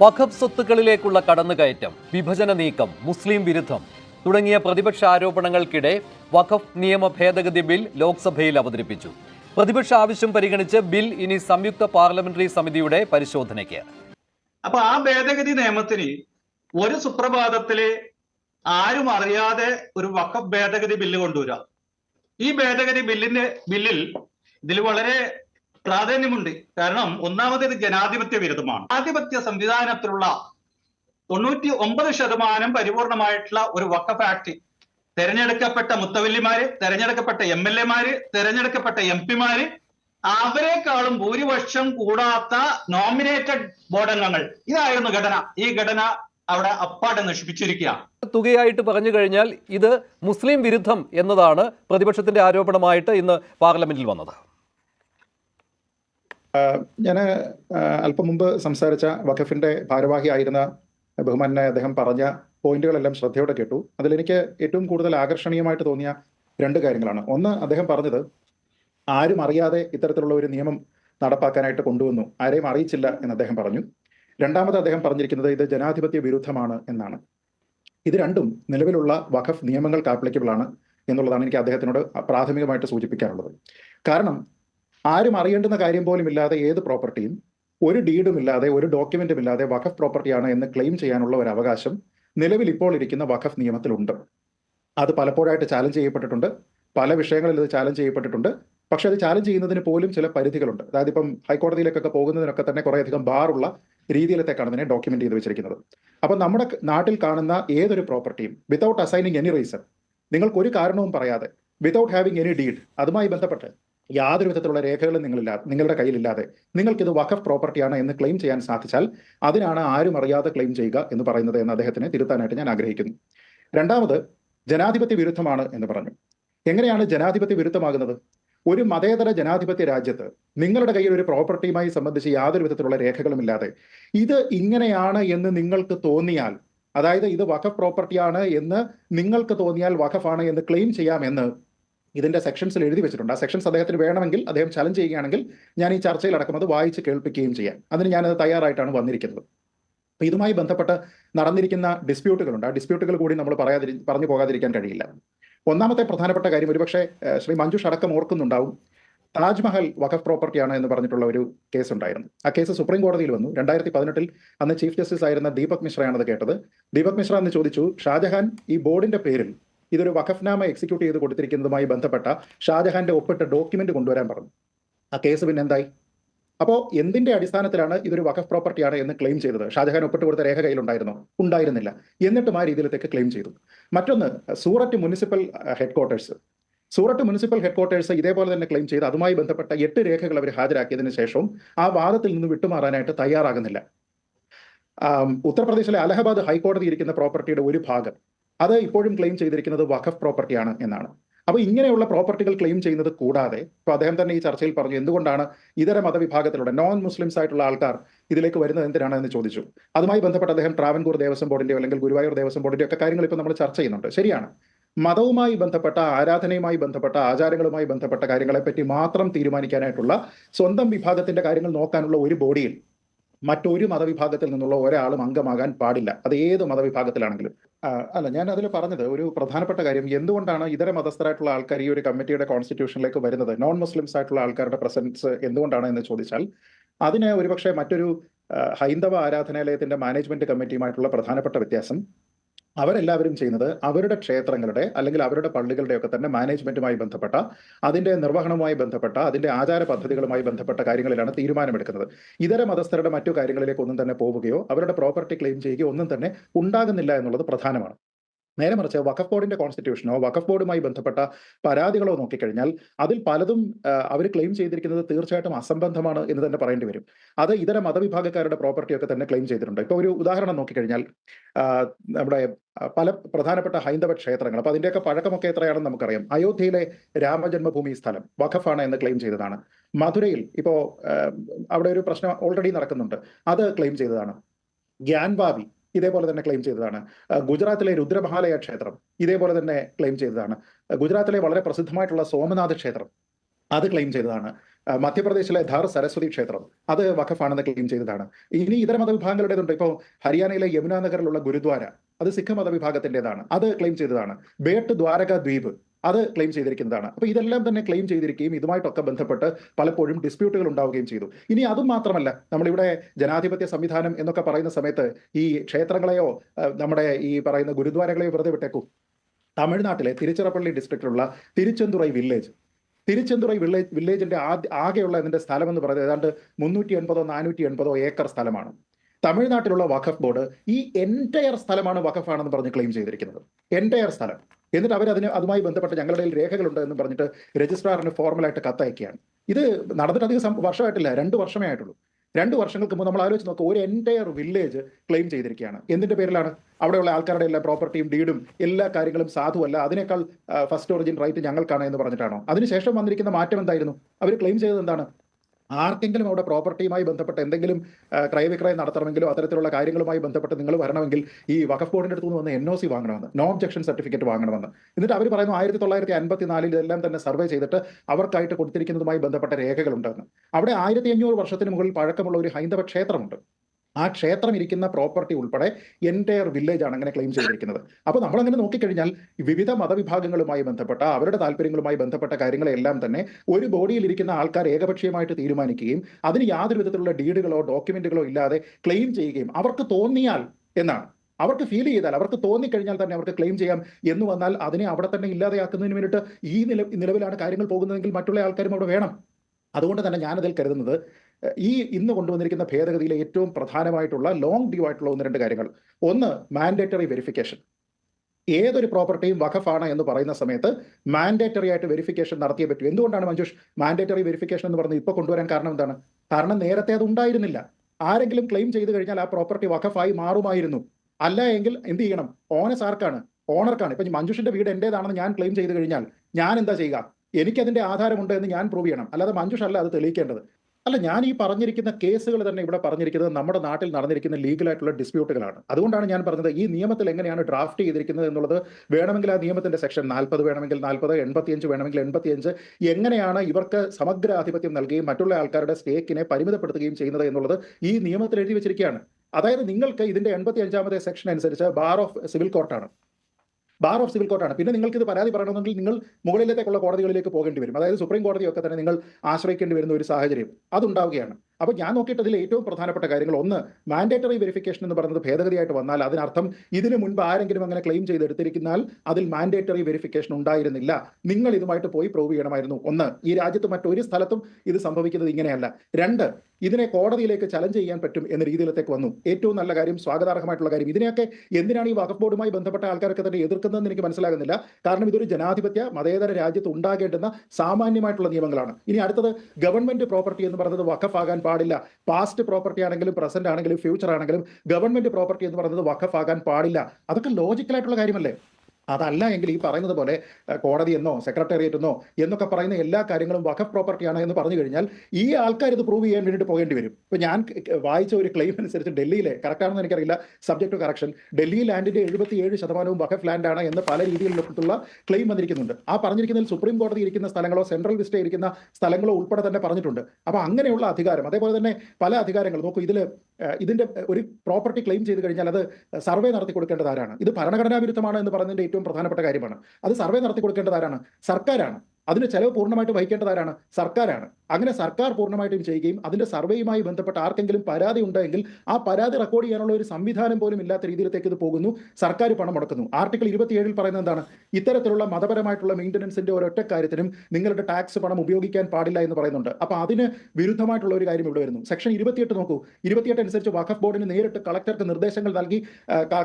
വഖഫ് സ്വത്തുക്കളിലേക്കുള്ള കടന്നുകയറ്റം വിഭജന നീക്കം മുസ്ലിം വിരുദ്ധം തുടങ്ങിയ പ്രതിപക്ഷ ആരോപണങ്ങൾക്കിടെ വഖഫ് നിയമ ഭേദഗതി ബിൽ ലോക്സഭയിൽ അവതരിപ്പിച്ചു. പ്രതിപക്ഷ ആവശ്യം പരിഗണിച്ച് ബിൽ ഇനി സംയുക്ത പാർലമെന്ററി സമിതിയുടെ പരിശോധനയ്ക്ക്. അപ്പൊ ആ ഭേദഗതി നിയമത്തിന് ഒരു സുപ്രഭാതത്തിൽ ആരും അറിയാതെ ഒരു വഖഫ് ഭേദഗതി ബില്ല് കൊണ്ടുവരാം. ഈ ഭേദഗതി ബില്ലിന്റെ ബില്ലിൽ ഇതിൽ വളരെ പ്രാധാന്യമുണ്ട്. കാരണം ഒന്നാമത് ജനാധിപത്യ വിരുദ്ധമാണ്. ജനാധിപത്യ സംവിധാനത്തിലുള്ള തൊണ്ണൂറ്റി ഒമ്പത് ശതമാനം പരിപൂർണമായിട്ടുള്ള ഒരു വഖഫ് ആക്ട് തെരഞ്ഞെടുക്കപ്പെട്ട മുത്തവല്ലിമാര് തെരഞ്ഞെടുക്കപ്പെട്ട എം എൽ എമാര് തെരഞ്ഞെടുക്കപ്പെട്ട എം പിമാര് അവരെക്കാളും ഭൂരിപക്ഷം കൂടാത്ത നോമിനേറ്റഡ് ബോർഡംഗങ്ങൾ ഇതായിരുന്നു ഘടന. ഈ ഘടന അവിടെ അപ്പാടെ നശിപ്പിച്ചിരിക്കുകയാണ് തുകയായിട്ട് പറഞ്ഞു കഴിഞ്ഞാൽ ഇത് മുസ്ലിം വിരുദ്ധം എന്നതാണ് പ്രതിപക്ഷത്തിന്റെ ആരോപണമായിട്ട് ഇന്ന് പാർലമെന്റിൽ വന്നത്. ഞാൻ അല്പം മുമ്പ് സംസാരിച്ച വഖഫിന്റെ ഭാരവാഹിയായിരുന്ന ബഹുമാനായ അദ്ദേഹം പറഞ്ഞ പോയിന്റുകളെല്ലാം ശ്രദ്ധയോടെ കേട്ടു. അതിലെനിക്ക് ഏറ്റവും കൂടുതൽ ആകർഷണീയമായിട്ട് തോന്നിയ രണ്ട് കാര്യങ്ങളാണ്. ഒന്ന് അദ്ദേഹം പറഞ്ഞത് ആരും അറിയാതെ ഇത്തരത്തിലുള്ള ഒരു നിയമം നടപ്പാക്കാനായിട്ട് കൊണ്ടുവന്നു. ആരെയും അറിയിച്ചില്ല എന്ന് അദ്ദേഹം പറഞ്ഞു. രണ്ടാമത് അദ്ദേഹം പറഞ്ഞിരിക്കുന്നത് ഇത് ജനാധിപത്യ വിരുദ്ധമാണ് എന്നാണ്. ഇത് രണ്ടും നിലവിലുള്ള വഖഫ് നിയമങ്ങൾക്ക് ആപ്ലിക്കബിൾ ആണ് എന്നുള്ളതാണ് എനിക്ക് അദ്ദേഹത്തിനോട് പ്രാഥമികമായിട്ട് സൂചിപ്പിക്കാനുള്ളത്. കാരണം ആരും അറിയേണ്ടുന്ന കാര്യം പോലും ഇല്ലാതെ ഏത് പ്രോപ്പർട്ടിയും ഒരു ഡീഡും ഇല്ലാതെ ഒരു ഡോക്യുമെന്റും ഇല്ലാതെ വഖഫ് പ്രോപ്പർട്ടിയാണ് എന്ന് ക്ലെയിം ചെയ്യാനുള്ള ഒരു അവകാശം നിലവിൽ ഇപ്പോൾ ഇരിക്കുന്ന വഖഫ് നിയമത്തിലുണ്ട്. അത് പലപ്പോഴായിട്ട് ചാലഞ്ച് ചെയ്യപ്പെട്ടിട്ടുണ്ട്. പല വിഷയങ്ങളിൽ ഇത് ചാലഞ്ച് ചെയ്യപ്പെട്ടിട്ടുണ്ട്. പക്ഷെ അത് ചാലഞ്ച് ചെയ്യുന്നതിന് പോലും ചില പരിധികളുണ്ട്. അതായത് ഇപ്പം ഹൈക്കോടതിയിലേക്കൊക്കെ പോകുന്നതിനൊക്കെ തന്നെ കുറേയധികം ബാറുള്ള രീതിയിലത്തേക്കാണ് ഇതിനെ ഡോക്യുമെന്റ് ചെയ്ത് വെച്ചിരിക്കുന്നത്. അപ്പം നമ്മുടെ നാട്ടിൽ കാണുന്ന ഏതൊരു പ്രോപ്പർട്ടിയും വിതൗട്ട് അസൈനിങ് എനി റീസൺ നിങ്ങൾക്ക് ഒരു കാരണവും പറയാതെ വിതൗട്ട് ഹാവിങ് എനി ഡീഡ് അതുമായി ബന്ധപ്പെട്ട് യാതൊരു വിധത്തിലുള്ള രേഖകളും നിങ്ങളില്ലാതെ നിങ്ങളുടെ കയ്യിലില്ലാതെ നിങ്ങൾക്കിത് വഖഫ് പ്രോപ്പർട്ടിയാണ് എന്ന് ക്ലെയിം ചെയ്യാൻ സാധിച്ചാൽ അതിനാണ് ആരും അറിയാതെ ക്ലെയിം ചെയ്യുക എന്ന് പറയുന്നത് എന്ന് അദ്ദേഹത്തിന് തിരുത്താനായിട്ട് ഞാൻ ആഗ്രഹിക്കുന്നു. രണ്ടാമത് ജനാധിപത്യ വിരുദ്ധമാണ് എന്ന് പറഞ്ഞു. എങ്ങനെയാണ് ജനാധിപത്യ വിരുദ്ധമാകുന്നത്? ഒരു മതേതര ജനാധിപത്യ രാജ്യത്ത് നിങ്ങളുടെ കയ്യിൽ ഒരു പ്രോപ്പർട്ടിയുമായി സംബന്ധിച്ച് യാതൊരു വിധത്തിലുള്ള രേഖകളും ഇല്ലാതെ ഇത് ഇങ്ങനെയാണ് എന്ന് നിങ്ങൾക്ക് തോന്നിയാൽ അതായത് ഇത് വഖഫ് പ്രോപ്പർട്ടിയാണ് എന്ന് നിങ്ങൾക്ക് തോന്നിയാൽ വഖഫാണ് എന്ന് ക്ലെയിം ചെയ്യാമെന്ന് ഇതിന്റെ സെക്ഷൻസിൽ എഴുതി വെച്ചിട്ടുണ്ട്. ആ സെക്ഷൻസ് അദ്ദേഹത്തിന് വേണമെങ്കിൽ അദ്ദേഹം ചലഞ്ച് ചെയ്യുകയാണെങ്കിൽ ഞാൻ ഈ ചർച്ചയിൽ അടക്കം അത് വായിച്ച് കേൾപ്പിക്കുകയും ചെയ്യാം. അതിന് ഞാനത് തയ്യാറായിട്ടാണ് വന്നിരിക്കുന്നത്. അപ്പൊ ഇതുമായി ബന്ധപ്പെട്ട് നടന്നിരിക്കുന്ന ഡിസ്പ്യൂട്ടുകളുണ്ട് ആ ഡിസ്പ്യൂട്ടുകൾ കൂടി നമ്മൾ പറയാതിരി പറഞ്ഞു പോകാതിരിക്കാൻ കഴിയില്ല. ഒന്നാമത്തെ പ്രധാനപ്പെട്ട കാര്യം ഒരുപക്ഷെ ശ്രീ മഞ്ജുഷ് അടക്കം ഓർക്കുന്നുണ്ടാവും. താജ്മഹൽ വഖഫ് പ്രോപ്പർട്ടിയാണ് എന്ന് പറഞ്ഞിട്ടുള്ള ഒരു കേസ് ഉണ്ടായിരുന്നു. ആ കേസ് സുപ്രീം കോടതിയിൽ വന്നു. രണ്ടായിരത്തി പതിനെട്ടിൽ അന്ന് ചീഫ് ജസ്റ്റിസ് ആയിരുന്ന ദീപക് മിശ്രയാണ് അത് കേട്ടത്. ദീപക് മിശ്ര എന്ന് ചോദിച്ചു ഷാജഹാൻ ഈ ബോർഡിന്റെ പേരിൽ ഇതൊരു വഖഫ്നാമ എക്സിക്യൂട്ട് ചെയ്ത് കൊടുത്തിരിക്കുന്നതുമായി ബന്ധപ്പെട്ട ഷാജഹാന്റെ ഒപ്പിട്ട ഡോക്യുമെന്റ് കൊണ്ടുവരാൻ പറഞ്ഞു. ആ കേസ് പിന്നെ എന്തായി? അപ്പോൾ എന്തിന്റെ അടിസ്ഥാനത്തിലാണ് ഇതൊരു വഖഫ് പ്രോപ്പർട്ടിയാണ് എന്ന് ക്ലെയിം ചെയ്തത്? ഷാജഹാൻ ഒപ്പിട്ട് കൊടുത്ത രേഖ കയ്യിലുണ്ടായിരുന്നോ? ഉണ്ടായിരുന്നില്ല. എന്നിട്ടും ആ രീതിയിലത്തേക്ക് ക്ലെയിം ചെയ്തു. മറ്റൊന്ന് Surat municipal headquarters Surat municipal headquarters ഇതേപോലെ തന്നെ ക്ലെയിം ചെയ്ത് അതുമായി ബന്ധപ്പെട്ട എട്ട് രേഖകൾ അവർ ഹാജരാക്കിയതിനു ശേഷവും ആ വാദത്തിൽ നിന്ന് വിട്ടുമാറാനായിട്ട് തയ്യാറാകുന്നില്ല. ഉത്തർപ്രദേശിലെ അലഹബാദ് ഹൈക്കോടതി ഇരിക്കുന്ന പ്രോപ്പർട്ടിയുടെ ഒരു ഭാഗം അത് ഇപ്പോഴും ക്ലെയിം ചെയ്തിരിക്കുന്നത് വഖഫ് പ്രോപ്പർട്ടിയാണ് എന്നാണ്. അപ്പോൾ ഇങ്ങനെയുള്ള പ്രോപ്പർട്ടികൾ ക്ലെയിം ചെയ്യുന്നത് കൂടാതെ ഇപ്പോൾ അദ്ദേഹം തന്നെ ഈ ചർച്ചയിൽ പറഞ്ഞു എന്തുകൊണ്ടാണ് ഇതര മതവിഭാഗത്തിലൂടെ നോൺ മുസ്ലിംസ് ആയിട്ടുള്ള ആൾക്കാർ ഇതിലേക്ക് വരുന്നത് എന്തിനാണ് എന്ന് ചോദിച്ചു. അതുമായി ബന്ധപ്പെട്ട് അദ്ദേഹം ട്രാവൻകൂർ ദേവസ്വം ബോർഡിന്റെയോ അല്ലെങ്കിൽ ഗുരുവായൂർ ദേവസ്വം ബോർഡിന്റെയോ ഒക്കെ കാര്യങ്ങൾ ഇപ്പോൾ നമ്മൾ ചർച്ച ചെയ്യുന്നുണ്ട്. ശരിയാണ്. മതവുമായി ബന്ധപ്പെട്ട ആരാധനയുമായി ബന്ധപ്പെട്ട ആചാരങ്ങളുമായി ബന്ധപ്പെട്ട കാര്യങ്ങളെപ്പറ്റി മാത്രം തീരുമാനിക്കാനായിട്ടുള്ള സ്വന്തം വിഭാഗത്തിന്റെ കാര്യങ്ങൾ നോക്കാനുള്ള ഒരു ബോഡിയിൽ മറ്റൊരു മതവിഭാഗത്തിൽ നിന്നുള്ള ഒരാളും അംഗമാകാൻ പാടില്ല. അത് ഏത് മതവിഭാഗത്തിലാണെങ്കിലും. അല്ല ഞാൻ അതിൽ പറഞ്ഞത് ഒരു പ്രധാനപ്പെട്ട കാര്യം. എന്തുകൊണ്ടാണ് ഇതര മതസ്ഥരായിട്ടുള്ള ആൾക്കാർ ഈ ഒരു കമ്മിറ്റിയുടെ കോൺസ്റ്റിറ്റ്യൂഷനിലേക്ക് വരുന്നത്? നോൺ മുസ്ലിംസ് ആയിട്ടുള്ള ആൾക്കാരുടെ പ്രസൻസ് എന്തുകൊണ്ടാണ് എന്ന് ചോദിച്ചാൽ അതിന് ഒരുപക്ഷെ മറ്റൊരു ഹൈന്ദവ ആരാധനാലയത്തിന്റെ മാനേജ്മെന്റ് കമ്മിറ്റിയുമായിട്ടുള്ള പ്രധാനപ്പെട്ട വ്യത്യാസം അവരെല്ലാവരും ചെയ്യുന്നത് അവരുടെ ക്ഷേത്രങ്ങളുടെ അല്ലെങ്കിൽ അവരുടെ പള്ളികളുടെ ഒക്കെ തന്നെ മാനേജ്മെന്റുമായി ബന്ധപ്പെട്ട അതിന്റെ നിർവഹണവുമായി ബന്ധപ്പെട്ട അതിന്റെ ആചാര പദ്ധതികളുമായി ബന്ധപ്പെട്ട കാര്യങ്ങളിലാണ് തീരുമാനമെടുക്കുന്നത്. ഇതര മതസ്ഥരുടെ മറ്റു കാര്യങ്ങളിലേക്ക് ഒന്നും തന്നെ പോവുകയോ അവരുടെ പ്രോപ്പർട്ടി ക്ലെയിം ചെയ്യുകയോ ഒന്നും തന്നെ ഉണ്ടാകുന്നില്ല എന്നുള്ളത് പ്രധാനമാണ്. നേരെ മറിച്ച് വഖഫ് ബോർഡിന്റെ കോൺസ്റ്റിറ്റ്യൂഷനോ വഖഫ് ബോർഡുമായി ബന്ധപ്പെട്ട പരാതികളോ നോക്കിക്കഴിഞ്ഞാൽ അതിൽ പലതും അവർ ക്ലെയിം ചെയ്തിരിക്കുന്നത് തീർച്ചയായിട്ടും അസംബന്ധമാണ് എന്ന് തന്നെ പറയേണ്ടി വരും. അത് ഇതര മതവിഭാഗക്കാരുടെ പ്രോപ്പർട്ടി ഒക്കെ തന്നെ ക്ലെയിം ചെയ്തിട്ടുണ്ട്. ഇപ്പോൾ ഒരു ഉദാഹരണം നോക്കിക്കഴിഞ്ഞാൽ നമ്മുടെ പല പ്രധാനപ്പെട്ട ഹൈന്ദവ ക്ഷേത്രങ്ങൾ അപ്പൊ അതിന്റെയൊക്കെ പഴക്കമൊക്കെ എത്രയാണെന്ന് നമുക്കറിയാം. അയോധ്യയിലെ രാമജന്മഭൂമി സ്ഥലം വഖഫാണ് എന്ന് ക്ലെയിം ചെയ്തതാണ്. മധുരയിൽ ഇപ്പോ അവിടെ ഒരു പ്രശ്നം ഓൾറെഡി നടക്കുന്നുണ്ട്. അത് ക്ലെയിം ചെയ്തതാണ്. ഗ്യാൻവാബി ഇതേപോലെ തന്നെ ക്ലെയിം ചെയ്തതാണ്. ഗുജറാത്തിലെ രുദ്രമഹാലയ ക്ഷേത്രം ഇതേപോലെ തന്നെ ക്ലെയിം ചെയ്തതാണ്. ഗുജറാത്തിലെ വളരെ പ്രസിദ്ധമായിട്ടുള്ള സോമനാഥ് ക്ഷേത്രം അത് ക്ലെയിം ചെയ്തതാണ്. മധ്യപ്രദേശിലെ ധാർ സരസ്വതി ക്ഷേത്രം അത് വഖഫാണെന്ന് ക്ലെയിം ചെയ്തതാണ്. ഇനി ഇതര മതവിഭാഗങ്ങളുടേതുണ്ട്. ഇപ്പോൾ ഹരിയാനയിലെ യമുനാനഗറിലുള്ള ഗുരുദ്വാര അത് സിഖ് മതവിഭാഗത്തിന്റെതാണ്. അത് ക്ലെയിം ചെയ്തതാണ്. ബേട്ട് ദ്വാരക ദ്വീപ് അത് ക്ലെയിം ചെയ്തിരിക്കുന്നതാണ്. അപ്പോൾ ഇതെല്ലാം തന്നെ ക്ലെയിം ചെയ്തിരിക്കുകയും ഇതുമായിട്ടൊക്കെ ബന്ധപ്പെട്ട് പലപ്പോഴും ഡിസ്പ്യൂട്ടുകൾ ഉണ്ടാവുകയും ചെയ്തു. ഇനി അതും മാത്രമല്ല നമ്മളിവിടെ ജനാധിപത്യ സംവിധാനം എന്നൊക്കെ പറയുന്ന സമയത്ത് ഈ ക്ഷേത്രങ്ങളെയോ നമ്മുടെ ഈ പറയുന്ന ഗുരുദ്വാരകളെയോ വെറുതെ വിട്ടേക്കൂ. തമിഴ്നാട്ടിലെ തിരുച്ചിറപ്പള്ളി ഡിസ്ട്രിക്റ്റിലുള്ള തിരുച്ചെന്തുറൈ വില്ലേജ് തിരുച്ചെന്തുറൈ വില്ലേജ് വില്ലേജിന്റെ ആദ്യ ആകെയുള്ള ഇതിന്റെ സ്ഥലം എന്ന് പറയുന്നത് ഏതാണ്ട് മുന്നൂറ്റി എൺപതോ നാനൂറ്റി എൺപതോ ഏക്കർ സ്ഥലമാണ്. തമിഴ്നാട്ടിലുള്ള വഖഫ് ബോർഡ് ഈ എന്റയർ സ്ഥലമാണ് വഖഫാണെന്ന് പറഞ്ഞ് ക്ലെയിം ചെയ്തിരിക്കുന്നത്. എന്റയർ സ്ഥലം. എന്നിട്ട് അവർ അതുമായി ബന്ധപ്പെട്ട് ഞങ്ങളുടെ രേഖകളുണ്ട് എന്ന് പറഞ്ഞിട്ട് രജിസ്ട്രാറിന് ഫോർമലായിട്ട് കത്തയക്കുകയാണ്. ഇത് നടന്നിട്ട് അധികം വർഷമായിട്ടില്ല രണ്ട് വർഷമേ ആയിട്ടുള്ളൂ. രണ്ട് വർഷങ്ങൾക്ക് മുമ്പ് നമ്മൾ ആലോചിച്ച് നോക്കുക ഒരു എന്റയർ വില്ലേജ് ക്ലെയിം ചെയ്തിരിക്കുകയാണ്. എന്തിന്റെ പേരിലാണ്? അവിടെയുള്ള ആൾക്കാരുടെ എല്ലാ പ്രോപ്പർട്ടിയും ഡീഡും എല്ലാ കാര്യങ്ങളും സാധുവല്ല. അതിനേക്കാൾ ഫസ്റ്റ് ഒറിജിൻ റൈറ്റ് ഞങ്ങൾക്കാണ് എന്ന് പറഞ്ഞിട്ടാണോ? അതിനുശേഷം വന്നിരിക്കുന്ന മാറ്റം എന്തായിരുന്നു? അവർ ക്ലെയിം ചെയ്തത് എന്താണ്? ആർക്കെങ്കിലും അവിടെ പ്രോപ്പർട്ടിയുമായി ബന്ധപ്പെട്ട് എന്തെങ്കിലും ക്രയവിക്രയം നടത്തണമെങ്കിലോ അത്തരത്തിലുള്ള കാര്യങ്ങളുമായി ബന്ധപ്പെട്ട് നിങ്ങൾ വരണമെങ്കിൽ ഈ വഖഫ് ബോർഡിന്റെ അടുത്ത് നിന്ന് വന്ന് എൻ ഒ സി വാങ്ങണമെന്ന് നോ ഒബ്ജക്ഷൻ സർട്ടിഫിക്കറ്റ് വാങ്ങണമെന്ന്. എന്നിട്ട് അവർ പറയുന്നു ആയിരത്തി തൊള്ളായിരത്തി അൻപത്തി നാലിൽ ഇതെല്ലാം തന്നെ സർവേ ചെയ്തിട്ട് അവർക്കായിട്ട് കൊടുത്തിരിക്കുന്നതുമായി ബന്ധപ്പെട്ട രേഖകളുണ്ടെന്ന്. അവിടെ ആയിരത്തി അഞ്ഞൂറ് വർഷത്തിന് മുകളിൽ പഴക്കമുള്ള ഒരു ഹൈന്ദവ ക്ഷേത്രമുണ്ട്. ആ ക്ഷേത്രം ഇരിക്കുന്ന പ്രോപ്പർട്ടി ഉൾപ്പെടെ എന്റയർ വില്ലേജ് ആണ് അങ്ങനെ ക്ലെയിം ചെയ്തിരിക്കുന്നത്. അപ്പോൾ നമ്മളങ്ങനെ നോക്കിക്കഴിഞ്ഞാൽ വിവിധ മതവിഭാഗങ്ങളുമായി ബന്ധപ്പെട്ട അവരുടെ താല്പര്യങ്ങളുമായി ബന്ധപ്പെട്ട കാര്യങ്ങളെല്ലാം തന്നെ ഒരു ബോഡിയിൽ ഇരിക്കുന്ന ആൾക്കാർ ഏകപക്ഷീയമായിട്ട് തീരുമാനിക്കുകയും അതിന് യാതൊരു വിധത്തിലുള്ള ഡീഡുകളോ ഡോക്യുമെന്റുകളോ ഇല്ലാതെ ക്ലെയിം ചെയ്യുകയും അവർക്ക് തോന്നിയാൽ എന്നാണ്. അവർക്ക് ഫീൽ ചെയ്താൽ അവർക്ക് തോന്നിക്കഴിഞ്ഞാൽ തന്നെ അവർക്ക് ക്ലെയിം ചെയ്യാം എന്ന് വന്നാൽ അതിനെ അവിടെ തന്നെ ഇല്ലാതെയാക്കുന്നതിന് വേണ്ടിയിട്ട് ഈ നില നിലവിലാണ് കാര്യങ്ങൾ പോകുന്നതെങ്കിൽ മറ്റുള്ള ആൾക്കാരും അവിടെ വേണം. അതുകൊണ്ട് തന്നെ ഞാനതിൽ കരുതുന്നത് ഈ ഇന്ന് കൊണ്ടുവന്നിരിക്കുന്ന ഭേദഗതിയിലെ ഏറ്റവും പ്രധാനമായിട്ടുള്ള ലോങ് ഡ്യൂ ആയിട്ടുള്ള ഒന്ന് രണ്ട് കാര്യങ്ങൾ. ഒന്ന് മാൻഡേറ്ററി വെരിഫിക്കേഷൻ ഏതൊരു പ്രോപ്പർട്ടിയും വഖഫാണ് എന്ന് പറയുന്ന സമയത്ത് മാൻഡേറ്ററി ആയിട്ട് വെരിഫിക്കേഷൻ നടത്തിയേ പറ്റൂ. എന്തുകൊണ്ടാണ് മഞ്ജുഷ്? മാൻഡേറ്ററി വെരിഫിക്കേഷൻ എന്ന് പറഞ്ഞ് ഇപ്പോൾ കൊണ്ടുവരാൻ കാരണം എന്താണ്? കാരണം നേരത്തെ അത് ഉണ്ടായിരുന്നില്ല ആരെങ്കിലും ക്ലെയിം ചെയ്തു കഴിഞ്ഞാൽ ആ പ്രോപ്പർട്ടി വഖഫായി മാറുമായിരുന്നു. അല്ല എങ്കിൽ എന്ത് ചെയ്യണം? ഓണസ് ആർക്കാണ്? ഓണർക്കാണ് ഇപ്പം മഞ്ജുഷിന്റെ വീട് എന്റേതാണെന്ന് ഞാൻ ക്ലെയിം ചെയ്തു കഴിഞ്ഞാൽ ഞാൻ എന്താ ചെയ്യുക? എനിക്കതിന്റെ ആധാരമുണ്ട് എന്ന് ഞാൻ പ്രൂവ് ചെയ്യണം. അല്ലാതെ മഞ്ജുഷ് അല്ല അത് തെളിയിക്കേണ്ടത്. അല്ല ഞാൻ ഈ പറഞ്ഞിരിക്കുന്ന കേസുകൾ തന്നെ ഇവിടെ പറഞ്ഞിരിക്കുന്നത് നമ്മുടെ നാട്ടിൽ നടന്നിരിക്കുന്ന ലീഗലായിട്ടുള്ള ഡിസ്പ്യൂട്ടുകളാണ് അതുകൊണ്ടാണ് ഞാൻ പറഞ്ഞത് ഈ നിയമത്തിൽ എങ്ങനെയാണ് ഡ്രാഫ്റ്റ് ചെയ്തിരിക്കുന്നത് എന്നുള്ളത് വേണമെങ്കിൽ ആ നിയമത്തിന്റെ സെക്ഷൻ നാൽപ്പത് വേണമെങ്കിൽ നാൽപ്പത് എൺപത്തിയഞ്ച് വേണമെങ്കിൽ എൺപത്തിയഞ്ച് എങ്ങനെയാണ് ഇവർക്ക് സമഗ്ര ആധിപത്യം നൽകുകയും മറ്റുള്ള ആൾക്കാരുടെ സ്റ്റേക്കിനെ പരിമിതപ്പെടുത്തുകയും ചെയ്യുന്നത് എന്നുള്ളത് ഈ നിയമത്തിൽ എഴുതി വെച്ചിരിക്കുകയാണ്. അതായത് നിങ്ങൾക്ക് ഇതിന്റെ എൺപത്തി അഞ്ചാമത്തെ സെക്ഷൻ അനുസരിച്ച് ബാർ ഓഫ് സിവിൽ കോർട്ടാണ് ബാർ ഓഫ് സിവിൽ കോർട്ടാണ്. പിന്നെ നിങ്ങൾക്ക് ഇത് പരാതി പറയണമെങ്കിൽ നിങ്ങൾ മുകളിലേക്കുള്ള കോടതികളിലേക്ക് പോകേണ്ടി വരും. അതായത് സുപ്രീം കോടതിയൊക്കെ തന്നെ നിങ്ങൾ ആശ്രയിക്കേണ്ടി വരുന്ന ഒരു സാഹചര്യം അതുണ്ടാവുകയാണ്. അപ്പോൾ ഞാൻ നോക്കിയിട്ട് അതിൽ ഏറ്റവും പ്രധാനപ്പെട്ട കാര്യങ്ങൾ. ഒന്ന് മാൻഡേറ്ററി വെരിഫിക്കേഷൻ എന്ന് പറയുന്നത് ഭേദഗതിയായിട്ട് വന്നാൽ അതിനർത്ഥം ഇതിനു മുൻപ് ആരെങ്കിലും അങ്ങനെ ക്ലെയിം ചെയ്തെടുത്തിരിക്കുന്നാൽ അതിൽ മാൻഡേറ്ററി വെരിഫിക്കേഷൻ ഉണ്ടായിരുന്നില്ല. നിങ്ങൾ ഇതുമായിട്ട് പോയി പ്രൂവ് ചെയ്യണമായിരുന്നു. ഒന്ന് ഈ രാജ്യത്ത് മറ്റൊരു സ്ഥലത്തും ഇത് സംഭവിക്കുന്നത് ഇങ്ങനെയല്ല. രണ്ട് ഇതിനെ കോടതിയിലേക്ക് ചലഞ്ച് ചെയ്യാൻ പറ്റും എന്ന രീതിയിലത്തേക്ക് വന്നു. ഏറ്റവും നല്ല കാര്യം സ്വാഗതാർഹമായിട്ടുള്ള കാര്യം. ഇതിനെയൊക്കെ എന്തിനാണ് ഈ വഖഫ് ബോർഡുമായി ബന്ധപ്പെട്ട ആൾക്കാരൊക്കെ തന്നെ എതിർക്കുന്നതെന്ന് എനിക്ക് മനസ്സിലാകുന്നില്ല. കാരണം ഇതൊരു ജനാധിപത്യ മതേതര രാജ്യത്ത് ഉണ്ടാകേണ്ടുന്ന സാമാന്യമായിട്ടുള്ള നിയമങ്ങളാണ്. ഇനി അടുത്തത് ഗവൺമെന്റ് പ്രോപ്പർട്ടി എന്ന് പറയുന്നത് വഖഫ് ആകാൻ പാടില്ല. പാസ്റ്റ് പ്രോപ്പർട്ടി ആണെങ്കിലും പ്രസന്റ് ആണെങ്കിലും ഫ്യൂച്ചർ ആണെങ്കിലും ഗവൺമെന്റ് പ്രോപ്പർട്ടി എന്ന് പറയുന്നത് വഖഫ് ആകാൻ പാടില്ല. അതൊക്കെ ലോജിക്കലായിട്ടുള്ള കാര്യമല്ലേ? അതല്ല എങ്കിൽ ഈ പറയുന്നത് പോലെ കോടതി എന്നോ സെക്രട്ടേറിയറ്റ് എന്നോ എന്നൊക്കെ പറയുന്ന എല്ലാ കാര്യങ്ങളും വഖഫ് പ്രോപ്പർട്ടിയാണ് എന്ന് പറഞ്ഞു കഴിഞ്ഞാൽ ഈ ആൾക്കാർ ഇത് പ്രൂവ് ചെയ്യാൻ വേണ്ടിയിട്ട് പോകേണ്ടി വരും. ഇപ്പൊ ഞാൻ വായിച്ച ഒരു ക്ലെയിം അനുസരിച്ച് ഡൽഹിയിലെ കറക്റ്റ് ആണെന്ന് എനിക്കറിയില്ല സബ്ജക്ട് കറക്ഷൻ ഡൽഹി ലാൻഡിന്റെ എഴുപത്തി ഏഴ് ശതമാനവും വഖഫ് ലാൻഡാണ് എന്ന് പല രീതിയിലുള്ള ക്ലെയിം വന്നിരിക്കുന്നുണ്ട്. ആ പറഞ്ഞിരിക്കുന്നതിൽ സുപ്രീം കോടതി ഇരിക്കുന്ന സ്ഥലങ്ങളോ സെൻട്രൽ വിസ്റ്റേ ഇരിക്കുന്ന സ്ഥലങ്ങളോ ഉൾപ്പെടെ തന്നെ പറഞ്ഞിട്ടുണ്ട്. അപ്പൊ അങ്ങനെയുള്ള അധികാരം അതേപോലെ തന്നെ പല അധികാരങ്ങൾ നോക്കൂ ഇതിൽ ഇതിന്റെ ഒരു പ്രോപ്പർട്ടി ക്ലെയിം ചെയ്ത് കഴിഞ്ഞാൽ അത് സർവേ നടത്തി കൊടുക്കേണ്ടത് ആരാണ്? ഇത് ഭരണഘടനാ വിരുദ്ധമാണ് എന്ന് പറയുന്നതിന്റെ ഏറ്റവും പ്രധാനപ്പെട്ട കാര്യമാണ്. അത് സർവേ നടത്തി കൊടുക്കേണ്ടത് ആരാണ്? സർക്കാരാണ്. അതിന് ചെലവ് പൂർണമായിട്ട് വഹിക്കേണ്ടത് ആരാണ് സർക്കാരാണ്. അങ്ങനെ സർക്കാർ പൂർണമായിട്ടും ചെയ്യുകയും അതിന്റെ സർവേയുമായി ബന്ധപ്പെട്ട ആർക്കെങ്കിലും പരാതി ഉണ്ടെങ്കിൽ ആ പരാതി റെക്കോർഡ് ചെയ്യാനുള്ള ഒരു സംവിധാനം പോലും ഇല്ലാത്ത രീതിയിലേക്ക് ഇത് പോകുന്നു. സർക്കാർ പണം മുടക്കുന്നു. ആർട്ടിക്കിൾ ഇരുപത്തിയേഴിൽ പറയുന്നത് എന്താണ്? ഇത്തരത്തിലുള്ള മതപരമായിട്ടുള്ള മെയിന്റനൻസിന്റെ ഒരൊറ്റ കാര്യത്തിനും നിങ്ങളുടെ ടാക്സ് പണം ഉപയോഗിക്കാൻ പാടില്ല എന്ന് പറയുന്നുണ്ട്. അപ്പൊ അതിന് വിരുദ്ധമായിട്ടുള്ള ഒരു കാര്യം ഇവിടെ വരുന്നു. സെക്ഷൻ ഇരുപത്തിയെട്ട് നോക്കൂ. ഇരുപത്തിയെട്ട് അനുസരിച്ച് വഖഫ് ബോർഡിന് നേരിട്ട് കളക്ടർക്ക് നിർദ്ദേശങ്ങൾ നൽകി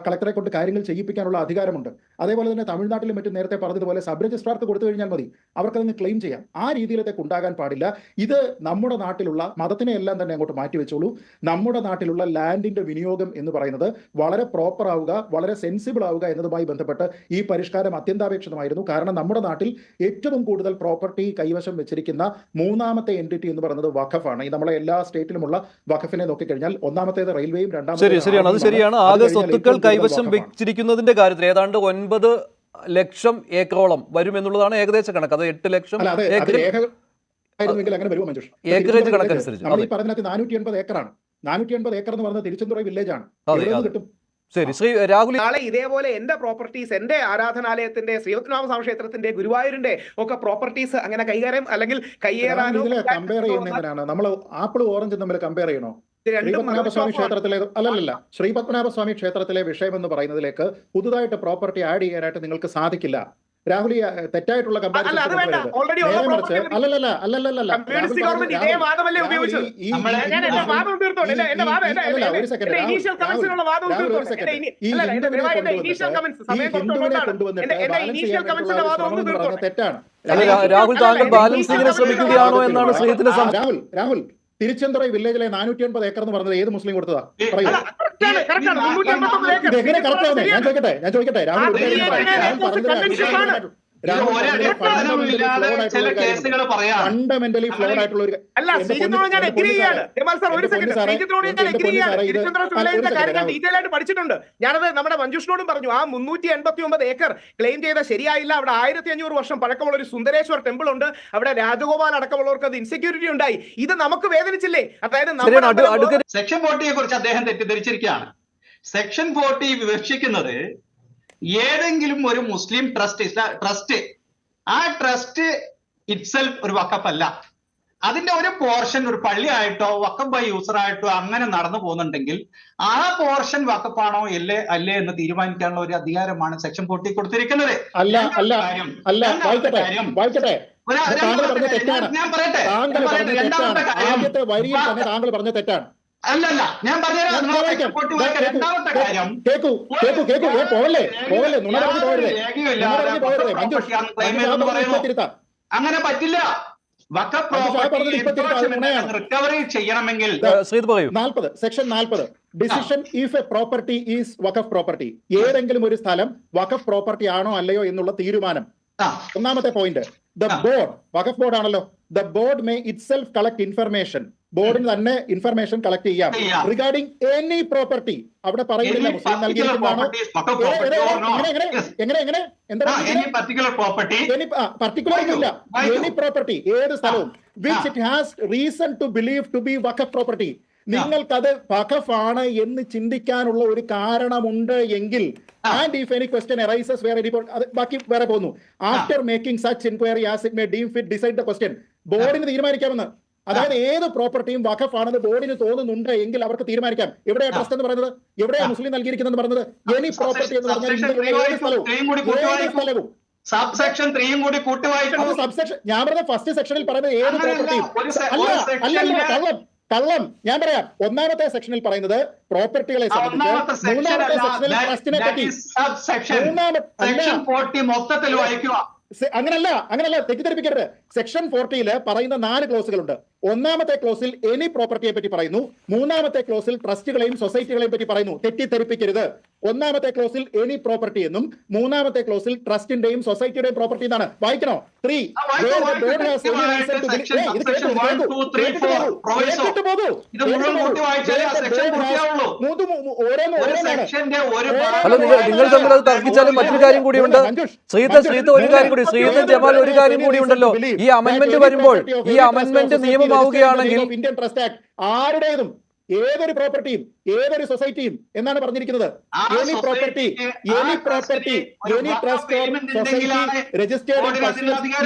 കളക്ടറെ കൊണ്ട് കാര്യങ്ങൾ ചെയ്യിപ്പിക്കാനുള്ള അധികാരമുണ്ട്. അതേപോലെ തന്നെ തമിഴ്നാട്ടിലും മറ്റും നേരത്തെ പറഞ്ഞതുപോലെ സബ് രജിസ്ട്രാർക്ക് കൊടുത്തു കഴിഞ്ഞാൽ മതി. അവർക്കതിന് ക്ലെയിം ചെയ്യാം. ആ രീതിയിലത്തേക്ക് ഉണ്ടാകാൻ പാടില്ല. ഇത് നമ്മുടെ നാട്ടിലുള്ള മതത്തിനെ എല്ലാം തന്നെ അങ്ങോട്ട് മാറ്റിവെച്ചോളൂ നമ്മുടെ നാട്ടിലുള്ള ലാൻഡിന്റെ വിനിയോഗം എന്ന് പറയുന്നത് വളരെ പ്രോപ്പർ ആവുക വളരെ സെൻസിബിൾ ആവുക എന്നതുമായി ബന്ധപ്പെട്ട് ഈ പരിഷ്കാരം അത്യന്താപേക്ഷിതമായിരുന്നു. കാരണം നമ്മുടെ നാട്ടിൽ ഏറ്റവും കൂടുതൽ പ്രോപ്പർട്ടി കൈവശം വെച്ചിരിക്കുന്ന മൂന്നാമത്തെ എന്റിറ്റി എന്ന് പറയുന്നത് വഖഫാണ്. ഈ നമ്മളെ എല്ലാ സ്റ്റേറ്റിലുമുള്ള വഖഫിനെ നോക്കിക്കഴിഞ്ഞാൽ ഒന്നാമത്തേത് റെയിൽവേയും രണ്ടാമത്തെ ശരിയാണ്. അത് ശരിയാണ്. ആകെ സ്വത്തുക്കൾ കൈവശം വെച്ചിരിക്കുന്നതിന്റെ കാര്യത്തിൽ ഏതാണ്ട് ഒൻപത് ലക്ഷം ഏക്കറോളം വരും എന്നുള്ളതാണ് ഏകദേശ കണക്ക്. അത് എട്ട് ലക്ഷം ഏക്കറേജ് കണക്കനുസരിച്ച്. നാനൂറ്റി എൺപത് ഏക്കറാണ്. നാനൂറ്റി എൺപത് ഏക്കർ എന്ന് പറഞ്ഞ തിരുച്ചെന്തുറ വില്ലേജ് ആണ്. ശരി ശ്രീ രാഹുൽ നാളെ ഇതേപോലെ എന്റെ പ്രോപ്പർട്ടീസ് എന്റെ ആരാധനാലയത്തിന്റെ ശ്രീപത്മനാഭ ക്ഷേത്രത്തിന്റെ ഗുരുവായൂരിന്റെ ഒക്കെ പ്രോപ്പർട്ടീസ് അങ്ങനെ കൈകാര്യം അല്ലെങ്കിൽ കൈയേറാനോ കമ്പയർ ചെയ്യുന്ന എന്തിനാണ് നമ്മൾ ആപ്പിൾ ഓറഞ്ച് തമ്മിൽ കമ്പയർ ചെയ്യണോ? ശ്രീപത്മനാഭസ്വാമി. ക്ഷേത്രത്തിലെ അല്ലല്ല ശ്രീപത്മനാഭസ്വാമി ക്ഷേത്രത്തിലെ വിഷയം എന്ന് പറയുന്നതിലേക്ക് പുതുതായിട്ട് പ്രോപ്പർട്ടി ആഡ് ചെയ്യാനായിട്ട് നിങ്ങൾക്ക് സാധിക്കില്ല. രാഹുലി തെറ്റായിട്ടുള്ള തെറ്റാണ്. രാഹുൽ താങ്കൾ ബാലൻസിങ്ങിനെ ശ്രമിക്കുകയാണോ എന്നാണ് രാഹുൽ രാഹുൽ തിരുച്ചെന്തുറ വില്ലേജിലെ നാനൂറ്റി എൺപത് ഏക്കർ എന്ന് പറഞ്ഞത് ഏത് മുസ്ലിം കൊടുത്തതാ? പറയൂ. അല്ല കറക്റ്റാണ് കറക്റ്റാണ് മുന്നൂറ്റി ഏക്കർ ഇത് എങ്ങനെ കറക്റ്റ് ആവുന്നത് ഞാൻ ചോദിക്കട്ടെ ഞാൻ ചോദിക്കട്ടെ രാഹുൽ ഫണ്ടമെന്റലി ഫ്ലോഡ് ആയിട്ടുള്ള ഒരു അല്ല ശ്രീജിത്തിനോട് ഞാൻ പൊന്നു- എഗ്രി എന്റെ ചെയ്യാണ് സാർ ഒരു സെക്കൻഡ് ശ്രീജിത്തിനോട് ഞാൻ എഗ്രി ചെയ്യാണ് കാര്യങ്ങൾ രാഹുൽ. ഡീറ്റെയിൽ ആയിട്ട് പഠിച്ചിട്ടുണ്ട്. ഞാനത് നമ്മുടെ മഞ്ജുഷിനോടും പറഞ്ഞു ആ മുന്നൂറ്റി എൺപത്തി ഒമ്പത് ഏക്കർ ക്ലെയിം ചെയ്ത ശരിയായില്ല. അവിടെ ആയിരത്തി അഞ്ഞൂറ് വർഷം പഴക്കമുള്ള ഒരു സുന്ദരേശ്വർ ടെമ്പിൾ ഉണ്ട്. അവിടെ രാജഗോപാൽ അടക്കമുള്ളവർക്ക് അത് ഇൻസെക്യൂരിറ്റി ഉണ്ടായി. ഇത് നമുക്ക് വേദനിച്ചില്ലേ? അതായത് സെക്ഷൻ ഫോർട്ടിയെ കുറിച്ച് അദ്ദേഹം തെറ്റിദ്ധരിച്ചിരിക്കുകയാണ്. സെക്ഷൻ ഫോർട്ടി വിവക്ഷിക്കുന്നത് ഏതെങ്കിലും ഒരു മുസ്ലിം ട്രസ്റ്റ് ട്രസ്റ്റ് ആ ട്രസ്റ്റ് ഇറ്റ്സെൽഫ് ഒരു വക്കഫല്ല അതിന്റെ ഒരു പോർഷൻ ഒരു പള്ളിയായിട്ടോ വക്കപ്പ് ബൈ യൂസറായിട്ടോ അങ്ങനെ നടന്നു പോകുന്നുണ്ടെങ്കിൽ ആ പോർഷൻ വക്കപ്പാണോ അല്ലേ അല്ലേ എന്ന് തീരുമാനിക്കാനുള്ള ഒരു അധികാരമാണ് സെക്ഷൻ ഫോർട്ടി കൊടുത്തിരിക്കുന്നത്. അല്ല അല്ല അല്ല വായിക്കട്ടെ വായിക്കട്ടെ. താങ്കൾ പറഞ്ഞ തെറ്റാണ്. ഞാൻ- ഞാൻ പറയട്ടെ താങ്കൾ പറഞ്ഞ തെറ്റാണ്. ആദ്യത്തെ വരിയിൽ തന്നെ താങ്കൾ പറഞ്ഞ തെറ്റാണ്. അല്ലല്ല ഞാൻ കേക്കൂ കേക്കു കേക്കു ഏ പോവല്ലേ? പോവല്ലേ? നുണ പറഞ്ഞു പോകരുതേ നുണ പറഞ്ഞു പോകരുതേ അങ്ങനെ പറ്റില്ല. വക്കഫ്. റിക്കവറി ചെയ്യണമെങ്കിൽ നാൽപ്പത് സെക്ഷൻ നാൽപ്പത്. Decision if a property is Waqf property ഏതെങ്കിലും ഒരു സ്ഥലം വഖഫ് പ്രോപ്പർട്ടി ആണോ അല്ലയോ എന്നുള്ള തീരുമാനം. ഒന്നാമത്തെ പോയിന്റ് ദ ബോർഡ് വഖഫ് ബോർഡ് ആണല്ലോ. The board may itself collect information ബോർഡിന് തന്നെ ഇൻഫർമേഷൻ കളക്ട് ചെയ്യാം. റിഗാർഡിംഗ് എനി പ്രോപ്പർട്ടി അവിടെ പറയുന്നില്ല മുസ്ലിം നൽകിയിരിക്കുന്നതാണോ എങ്ങനെ. എങ്ങനെ. എങ്ങനെ എന്താ പർട്ടിക്കുലർ ഇല്ല എനി പ്രോപ്പർട്ടി ഏത് സ്ഥലവും which it has reason to believe to be Waqf property നിങ്ങൾക്കത് വഖഫ് ആണ് എന്ന് ചിന്തിക്കാനുള്ള ഒരു കാരണമുണ്ട് എങ്കിൽ. And if any question arises വേറെ ബാക്കി വേറെ പോകുന്നു. After making such inquiry as it may deem fit decide the question ബോർഡിന് തീരുമാനിക്കാമെന്ന്. അതായത് ഏത് പ്രോപ്പർട്ടിയും വഖഫ് ആണെന്ന് ബോർഡിന് തോന്നുന്നുണ്ട് എങ്കിൽ അവർക്ക് തീരുമാനിക്കാം. എവിടെയാ ട്രസ്റ്റ് എന്ന് പറയുന്നത്? എവിടെയാ മുസ്ലിം നൽകിയിരിക്കുന്നത് പറഞ്ഞത് എനി പ്രോപ്പർട്ടി എന്ന് പറഞ്ഞാൽ സ്ഥലവും കൂടി ത്രീയും സബ്സെക്ഷൻ ഞാൻ പറഞ്ഞ ഫസ്റ്റ് സെക്ഷനിൽ പറയുന്നത് ഏത് പ്രോപ്പർട്ടിയും അല്ല സെക്ഷനിലെ- കള്ളം കള്ളം. ഞാൻ പറയാം ഒന്നാമത്തെ സെക്ഷനിൽ പറയുന്നത് പ്രോപ്പർട്ടികളെ സംബന്ധിച്ച് മൂന്നാമത്തെ സെക്ഷനിൽ ട്രസ്റ്റിനെ പറ്റി മൂന്നാമത്തെ അല്ല. മൊത്തത്തിൽ വായിക്കുക. അങ്ങനല്ല അങ്ങനല്ല തെറ്റിദ്ധരിപ്പിക്കരുത്. സെക്ഷൻ ഫോർട്ടിയിൽ പറയുന്ന നാല് ക്ലോസുകളുണ്ട്. ഒന്നാമത്തെ ക്ലോസിൽ എനി പ്രോപ്പർട്ടിയെ പറ്റി പറയുന്നു. മൂന്നാമത്തെ ക്ലോസിൽ ട്രസ്റ്റുകളെയും സൊസൈറ്റികളെയും പറ്റി പറയുന്നു. തെറ്റിദ്ധരിപ്പിക്കരുത്. ഒന്നാമത്തെ ക്ലോസിൽ എനി പ്രോപ്പർട്ടി എന്നും മൂന്നാമത്തെ ക്ലോസിൽ ട്രസ്റ്റിന്റെയും സൊസൈറ്റിയുടെയും പ്രോപ്പർട്ടി എന്നാണ്. വായിക്കണോ? ത്രീ അല്ല നിങ്ങൾ നിങ്ങൾ തമ്മിൽ അത് തർക്കിച്ചാലും മറ്റൊരു കാര്യം കൂടിയുണ്ട്. ശ്രീത ശ്രീത ഒരു കാര്യം കൂടി ശ്രീത ജമാൽ ഒരു കാര്യം കൂടി ഉണ്ടല്ലോ ഈ അമെന്റ്മെന്റ് വരുമ്പോൾ ഈ അമെന്റ്മെന്റ് നിയമമാവുകയാണെങ്കിൽ ഇന്ത്യൻ ട്രസ്റ്റ് ആക്ട് ആരുടേതും ഏതൊരു പ്രോപ്പർട്ടിയും ഏതൊരു സൊസൈറ്റിയും എന്നാണ് പറഞ്ഞിരിക്കുന്നത്? Any property any property any trust society registered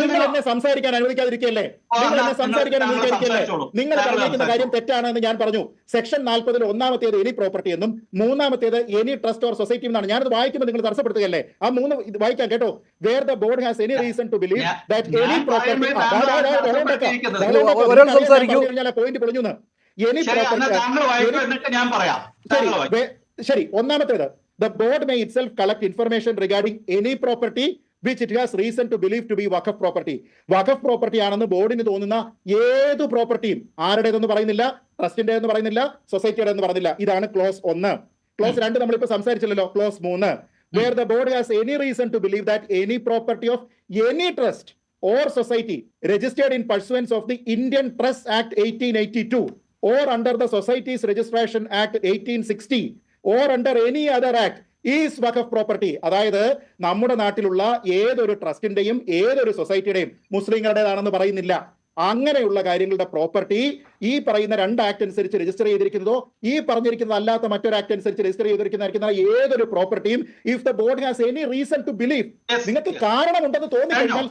നിങ്ങൾ എന്നെ സംസാരിക്കാൻ അനുവദിക്കാതിരിക്കല്ലേ നിങ്ങൾ എന്നെ സംസാരിക്കാൻ അനുവദിക്കാതിരിക്കല്ലേ നിങ്ങൾ പറഞ്ഞിരിക്കുന്ന കാര്യം തെറ്റാണ് തെറ്റാണെന്ന് ഞാൻ പറഞ്ഞു. സെക്ഷൻ നാൽപ്പതിൽ ഒന്നാമത്തേത് എനി പ്രോപ്പർട്ടി എന്നും മൂന്നാമത്തേത് എനി ട്രസ്റ്റ് ഓർ സൊസൈറ്റി എന്നാണ്. ഞാനത് വായിക്കുമ്പോൾ നിങ്ങൾ തടസ്സപ്പെടുത്തുകയല്ലേ? ആ മൂന്ന് ഇത് വായിക്കാം കേട്ടോ. Where the board has any reason to believe that any property. Point പൊളിഞ്ഞു എനി ശരി ശരി ഒന്നാമത്തേത് the board may itself collect information regarding any property which it has reason to believe to be Waqf property വഖഫ് property ആണെന്ന് ബോർഡിന് തോന്നുന്ന ഏത് പ്രോപ്പർട്ടിയും ആരുടേതെന്ന് പറയുന്നില്ല ട്രസ്റ്റിന്റെ എന്ന് പറയുന്നില്ല സൊസൈറ്റിയുടെ എന്ന് പറയുന്നില്ല. ഇതാണ് ക്ലോസ് ഒന്ന്. ക്ലോസ് രണ്ട് നമ്മളിപ്പോ സംസാരിച്ചല്ലോ ക്ലോസ് മൂന്ന്. Where the board has any reason to believe that any property of any trust or society registered in pursuance of the Indian trust act eighteen eighty 1882 or under the Societies Registration Act 1860 or under any other act is Waqf property അതായത് നമ്മുടെ നാട്ടിലുള്ള ഏതൊരു ട്രസ്റ്റിന്റെയും ഏതൊരു സൊസൈറ്റിയുടെയും മുസ്ലിങ്ങളുടേതാണെന്ന് പറയുന്നില്ല. അങ്ങനെയുള്ള കാര്യങ്ങളുടെ property ഈ പറയുന്ന രണ്ട് ആക്ട് അനുസരിച്ച് രജിസ്റ്റർ ചെയ്തിരിക്കുന്നതോ ഈ പറഞ്ഞിരിക്കുന്നത് അല്ലാത്ത മറ്റൊരു ആക്ട് അനുസരിച്ച് രജിസ്റ്റർ ചെയ്തിരിക്കുന്ന ഏതൊരു പ്രോപ്പർട്ടിയും if the board has any reason to believe. നിങ്ങൾക്ക് കാരണമുണ്ടെന്ന് തോന്നിക്കഴിഞ്ഞാൽ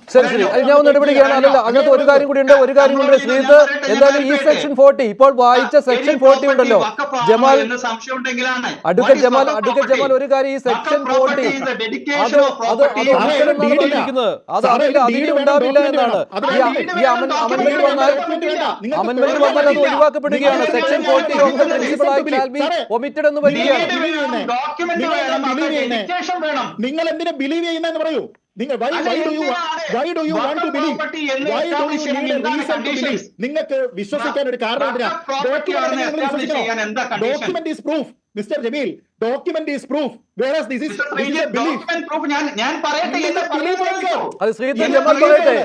അതിനകത്ത് ഒരു കാര്യം കൂടി ഉണ്ട് ഒരു കാര്യം കൂടി ശ്രീജിത്ത് എന്തായാലും ഈ സെക്ഷൻ ഫോർട്ടി ഇപ്പോൾ വായിച്ച സെക്ഷൻ ഫോർട്ടി ഉണ്ടല്ലോ. ജമാൽ എന്ന് സംശയം ഉണ്ടെങ്കിലാണ് അഡ്വക്കേറ്റ് ജമാൽ അഡ്വക്കേറ്റ് ജമാൽ ഒരു കാര്യം ഈ സെക്ഷൻ ഫോർട്ടി അത് അത് അത് ഉണ്ടാവില്ല എന്നാണ്. ഈ ഈ അമൻ അമൻമെന്റ് വന്നാൽ അമൻമെന്റ് വന്നാൽ അത് ഒഴിവാക്കപ്പെടുകയാണ്. Section forty of the principal act shall be omitted എന്ന് വരികയാണ്. ഡോക്യുമെന്റ് വേണം. ഡെഡിക്കേഷൻ വേണം. നിങ്ങൾ എന്തിനാ ബിലീവ് ചെയ്യുന്നതെന്ന് പറയൂ. നിങ്ങൾ why why do you why do you want to believe why do you reason to believe നിങ്ങൾക്ക് വിശ്വസിക്കാൻ ഒരു കാരണം എന്തിനാ? Document is proof mister Jameel document is proof whereas this is document proof ഞാൻ ഞാൻ പറയട്ടെ എന്ന് പറയുന്നത് അത് ശ്രീധർ ജമാൽ പറയട്ടെ.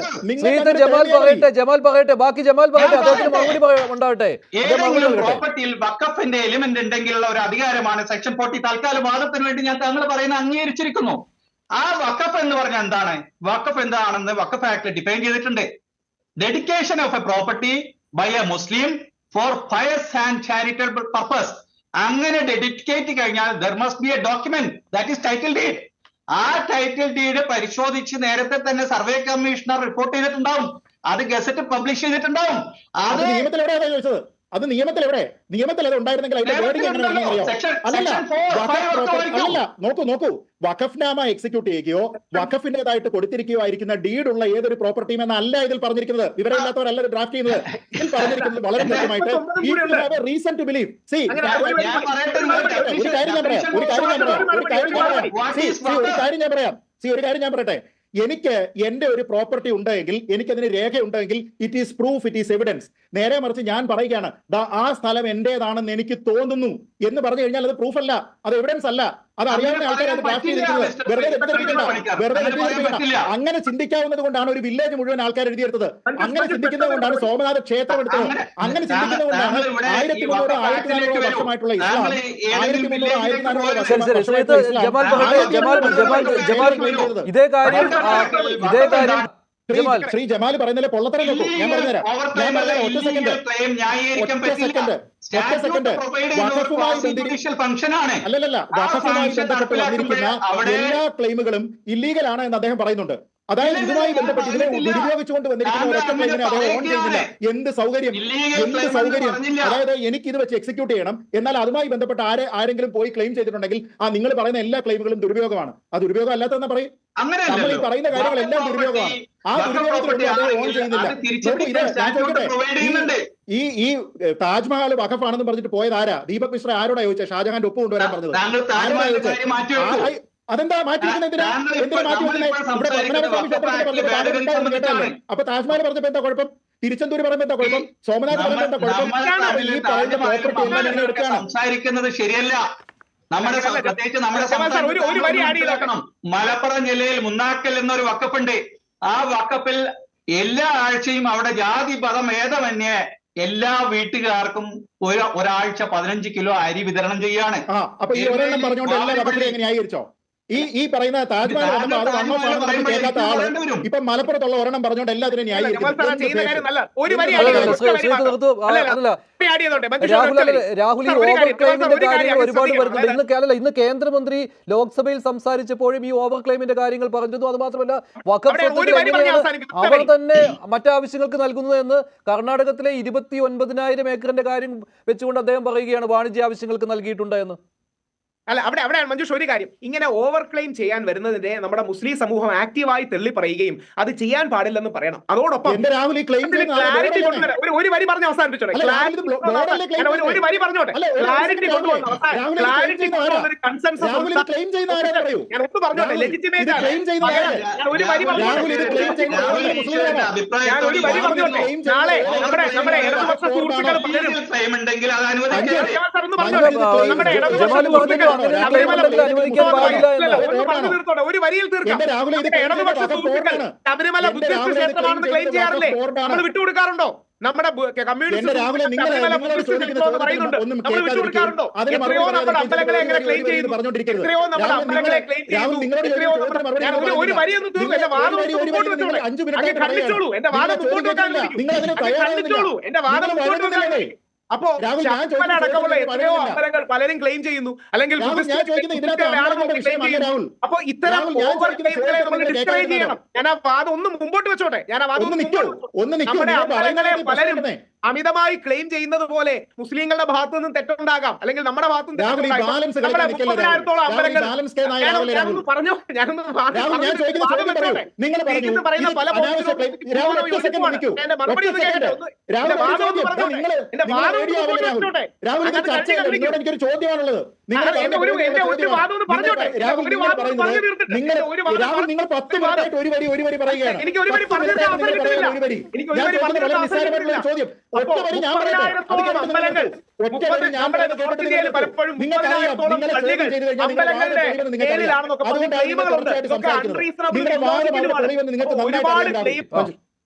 ശ്രീധർ ജമാൽ പറയട്ടെ ജമാൽ പറയട്ടെ ബാക്കി ജമാൽ പറയട്ടെ അദ്ദേഹത്തിന് മറുപടി ഉണ്ടാവട്ടെ. ഏതെങ്കിലും പ്രോപ്പർട്ടിയിൽ വക്കഫിന്റെ എലിമെന്റ് ഉണ്ടെങ്കിലുള്ള ഒരു അധികാരമാണ്. സെക്ഷൻ ഫോർട്ടി തൽക്കാല വാദത്തിന് വേണ്ടി ഞാൻ താങ്കൾ പറയുന്ന അംഗീകരിച്ചിരിക്കുന്നു. ആ വക്കഫ് എന്ന് പറഞ്ഞാൽ എന്താണ്? വക്കഫ് എന്താണെന്ന് വക്കഫ് ആക്ട് ഡിഫൈൻ ചെയ്തിട്ടുണ്ട്. Dedication of a property by a Muslim for pious and charitable purpose അങ്ങനെ ഡെഡിക്കേറ്റ് കഴിഞ്ഞാൽ there be a document that is title deed ആ ടൈറ്റിൽ ഡീഡ് പരിശോധിച്ച് നേരത്തെ തന്നെ സർവേ കമ്മീഷണർ റിപ്പോർട്ട് ചെയ്തിട്ടുണ്ടാവും. അത് ഗസറ്റ് പബ്ലിഷ് ചെയ്തിട്ടുണ്ടാവും. അത് നിയമത്തിൽ അത് നിയമത്തിൽ എവിടെ? നിയമത്തിൽ അത് ഉണ്ടായിരുന്നെങ്കിൽ അതിന്റെ വേർഡിംഗ് അല്ലല്ല. അല്ലല്ല. നോക്കൂ നോക്കൂ. വഖഫ് നാമ എക്സിക്യൂട്ട് ചെയ്യുകയോ വഖഫിന്റേതായിട്ട് കൊടുത്തിരിക്കുകയോ ആയിരിക്കുന്ന ഡീഡ് ഉള്ള ഏതൊരു പ്രോപ്പർട്ടിയും എന്നല്ല ഇതിൽ പറഞ്ഞിരിക്കുന്നത്. വിവരമില്ലാത്തവരല്ല ഡ്രാഫ്റ്റ് ചെയ്യുന്നത്. ഇതിൽ പറഞ്ഞിരിക്കുന്നത് വളരെ കൃത്യമായിട്ട് റീസൺ ടു ബിലീവ് സി ഒരു കാര്യം ഞാൻ പറയാം. ഒരു കാര്യം ഞാൻ പറയാം. ഒരു കാര്യം ഞാൻ പറയാം. ഒരു കാര്യം ഞാൻ പറയാം. സി ഒരു കാര്യം ഞാൻ പറയട്ടെ. എനിക്ക് എന്റെ ഒരു പ്രോപ്പർട്ടി ഉണ്ടെങ്കിൽ എനിക്കതിന് രേഖ ഉണ്ടെങ്കിൽ it is proof it is evidence നേരെ മറിച്ച് ഞാൻ പറയുകയാണ് ദാ ആ സ്ഥലം എന്റേതാണെന്ന് എനിക്ക് തോന്നുന്നു. എന്ന് പറഞ്ഞു കഴിഞ്ഞാൽ അത് പ്രൂഫ് അല്ല അത് എവിഡൻസ് അല്ല. അത് അറിയാവുന്ന അങ്ങനെ ആൾക്കാർ അത് പറയാൻ ചെയ്തിരിക്കുന്നത്. വെറുതെ തെറ്റിദ്ധരിപ്പിക്കണ്ട വെറുതെ അങ്ങനെ പറയാൻ തെറ്റിദ്ധരിപ്പിക്കണ്ട പറ്റില്ല. അങ്ങനെ ചിന്തിക്കാവുന്നത് കൊണ്ടാണ് ഒരു വില്ലേജ് മുഴുവൻ ആൾക്കാർ എഴുതിയെടുത്തത് അങ്ങനെ ചിന്തിക്കുന്നത് കൊണ്ടാണ് സോമനാഥ ക്ഷേത്രം എടുത്തത്. അങ്ങനെ- ചിന്തിക്കുന്നത് കൊണ്ടാണ് ഇവിടെ ആയിരത്തി മുന്നൂറ് ആയിരത്തി നാനൂറ് വർഷമായിട്ടുള്ള ഇസ്ലാം. ആയിരത്തി മുന്നൂറ് ആയിരത്തി നാനൂറ് വർഷമായിട്ടുള്ള ഇസ്ലാം. ജമാൽ ജമാൽ ജമാൽ ജമാൽ ഇസ്ലാം. ചെയ്തത്. ഇതേ കാര്യം ഇതേ കാര്യം ശ്രീ- ശ്രീ ജമാൽ പറയുന്നതിലെ പൊള്ളത്തരം നോക്കൂ ഞാൻ പറഞ്ഞുതരാം ഞാൻ പറഞ്ഞുതരാം ഒറ്റ സെക്കൻഡ് ഒറ്റ സെക്കൻഡ് ഒറ്റ സെക്കൻഡ് വഖഫുമായി അല്ലല്ല വഖഫുമായി ബന്ധപ്പെട്ട് വന്നിരിക്കുന്ന എല്ലാ ക്ലെയിമുകളും ഇല്ലീഗൽ ആണ് എന്ന് അദ്ദേഹം പറയുന്നുണ്ട് അതായത് ഇതുമായി ബന്ധപ്പെട്ട് ഇതിനെ. ദുരുപയോഗിച്ചുകൊണ്ട് വന്നിരിക്കുന്ന ഒരൊറ്റ ക്ലെയിമിനെ അദ്ദേഹം ഓൺ ചെയ്യുന്നില്ല എന്ത് സൗകര്യം എന്ത് സൗകര്യം അതായത് എനിക്ക് ഇത് വെച്ച് എക്സിക്യൂട്ട് ചെയ്യണം എന്നാൽ അതുമായി ബന്ധപ്പെട്ട് ആരെ ആരെങ്കിലും പോയി ക്ലെയിം ചെയ്തിട്ടുണ്ടെങ്കിൽ ആ നിങ്ങൾ പറയുന്ന എല്ലാ ക്ലെയിമുകളും ദുരുപയോഗമാണ് ആ ദുരുപയോഗം അല്ലാത്തതെന്ന് പറയും നമ്മൾ ഈ പറയുന്ന കാര്യങ്ങളെല്ലാം ആ ഓൺ ചെയ്യുന്നില്ല. ഈ ഈ താജ്മഹൽ വഖഫാണെന്ന് പറഞ്ഞിട്ട് പോയത് ആരാ ദീപക് മിശ്ര ആരോടാ ചോദിച്ചത് ഷാജഹാന്റെ ഒപ്പ് കൊണ്ടുവരാൻ പറഞ്ഞത്. ആരോടാ ചോദിച്ചത്? അതെന്താ മാറ്റി വെക്കുന്നത് എന്തിനാ? ഇവിടെ സംസാരിക്കുന്നത് ക്ഷേത്രത്തിൽ കേട്ടല്ലേ അപ്പൊ താജ്മഹൽ പറഞ്ഞപ്പോ എന്താ കുഴപ്പം? തിരുച്ചെന്തൂര് പറയുമ്പോ എന്താ കുഴപ്പം? സോമനാഥ് പറയുമ്പോ എന്താ കുഴപ്പം? ഈ പറയുന്ന പ്രോപ്പർട്ടി എല്ലാം ഇങ്ങനെ എടുക്കുകയാണ് സംസാരിക്കുന്നത് ശരിയല്ല. നമ്മുടെ പ്രത്യേകിച്ച് നമ്മുടെ. മലപ്പുറം ജില്ലയിൽ മുന്നാക്കൽ എന്നൊരു വക്കപ്പുണ്ട്. ആ വക്കപ്പിൽ എല്ലാ ആഴ്ചയും അവിടെ ജാതി പദം ഏതമന്യേ എല്ലാ വീട്ടുകാർക്കും ഒരു ഒരാഴ്ച പതിനഞ്ച് കിലോ അരി വിതരണം ചെയ്യാണ്. അപ്പൊ ഈ ഒരെണ്ണം പറഞ്ഞുകൊണ്ട് എല്ലാ എങ്ങനെ ന്യായീകരിച്ചോ ഈ ഈ പറയുന്ന താജ്മഹൽ കേൾക്കാത്ത ആൾ. ഇപ്പൊ മലപ്പുറത്തുള്ള ഒരെണ്ണം പറഞ്ഞോണ്ട് എല്ലാത്തിനും അല്ലല്ല രാഹുൽ ഓവർ ക്ലെയിമിന്റെ കാര്യങ്ങൾ ഒരുപാട്. വരുന്നുണ്ട് ഇന്ന് കേരള ഇന്ന് കേന്ദ്രമന്ത്രി ലോക്സഭയിൽ സംസാരിച്ചപ്പോഴും ഈ ഓവർ ക്ലെയിമിന്റെ കാര്യങ്ങൾ പറഞ്ഞു അത് മാത്രമല്ല വഖഫ് അവർ തന്നെ മറ്റാവശ്യങ്ങൾക്ക് നൽകുന്നത് എന്ന് കർണാടകത്തിലെ ഇരുപത്തി ഒൻപതിനായിരം ഏക്കറിന്റെ കാര്യം വെച്ചുകൊണ്ട് അദ്ദേഹം പറയുകയാണ് വാണിജ്യ ആവശ്യങ്ങൾക്ക് നൽകിയിട്ടുണ്ട് എന്ന്. അല്ല അവിടെ അവിടെ മഞ്ജുഷ് ഒരു കാര്യം. ഇങ്ങനെ ഓവർ ക്ലെയിം ചെയ്യാൻ വരുന്നതിനെ നമ്മുടെ മുസ്ലിം സമൂഹം ആക്റ്റീവായി തെള്ളി പറയുകയും അത് ചെയ്യാൻ പാടില്ലെന്ന് പറയണം. അതോടൊപ്പം ക്ലാരിറ്റി രാഹുൽ ഈ ക്ലെയിം ഇതിന് clarity കൊണ്ടുവരാം. ഒരു വരി പറഞ്ഞ് അവസാനിപ്പിച്ചോട്ടെ. ഒരു- വരി പറഞ്ഞോട്ടെ. ക്ലാരിറ്റി കൊണ്ടുവന്ന ക്ലാരിറ്റി കൺസെൻസസ് ഞാൻ ഒന്ന് പറഞ്ഞോട്ടെ. ലെജിറ്റിമേറ്റ് ഒരു വരി ഞാൻ ഒരു വരി പറഞ്ഞോട്ടെ. നാളെ? നമ്മുടെ ഇടതുപക്ഷ സുഹൃത്തുക്കൾ പലരും ഇടതുപക്ഷ ഒരു വരിയിൽ തീർക്കാം. ഇടതുപക്ഷ സുഹൃത്തുക്കൾ ശബരിമല ബുദ്ധിസ്റ്റ് ക്ഷേത്രമാണെന്ന് ക്ലെയിം ചെയ്യാറില്ലേ. നമ്മൾ വിട്ടുകൊടുക്കാറുണ്ടോ? നമ്മുടെ കമ്മ്യൂണിസ്റ്റ് പറയുന്നുണ്ട്. നമ്മൾ വിട്ടുകൊടുക്കാറുണ്ടോ? എത്രയോ മറുപടി നമ്മുടെ അമ്പലങ്ങളെ എങ്ങനെ ക്ലെയിം ചെയ്യുന്നു? എത്രയോ നമ്മുടെ രാഹുൽ അമ്പലങ്ങളെ ക്ലെയിം രാഹുൽ ചെയ്യുന്നു എത്രയോ നമ്മുടെ- ഞാൻ ഒരു തീർന്നു എന്റെ വാദം മുമ്പോട്ട് വെച്ചോളൂ. എന്റെ വാദം മുമ്പോട്ട് വെക്കാൻ. എന്റെ വാദം മുമ്പോട്ട് വെക്കാൻ? അപ്പോ അടക്കമുള്ള എത്രയോ അമ്പലങ്ങൾ പലരും ക്ലെയിം ചെയ്യുന്നു അല്ലെങ്കിൽ. അപ്പോ ഇത്തരം ഡിസ്കറേജ് ചെയ്യണം ഞാൻ ആ വാദം ഒന്ന് മുമ്പോട്ട് വെച്ചോട്ടെ ഞാൻ ആ വാദം ഒന്ന് നമ്മുടെ അമ്പലങ്ങളെ പറയുന്നത് പലരും. അമിതമായി ക്ലെയിം ചെയ്യുന്നത് പോലെ മുസ്ലിങ്ങളുടെ ഭാഗത്തു നിന്നും തെറ്റുണ്ടാകാം. അല്ലെങ്കിൽ നമ്മുടെ ഭാഗത്തു നിന്നും പറഞ്ഞോ നിങ്ങൾ ഒരു എനിക്കൊരു ചോദ്യമാണുള്ളത്. നിങ്ങൾ പത്ത് വരി ഒരു വരി പറയുകയാണ്. എനിക്ക് ഒരു വരി പറഞ്ഞു ചോദ്യം പലപ്പോഴും.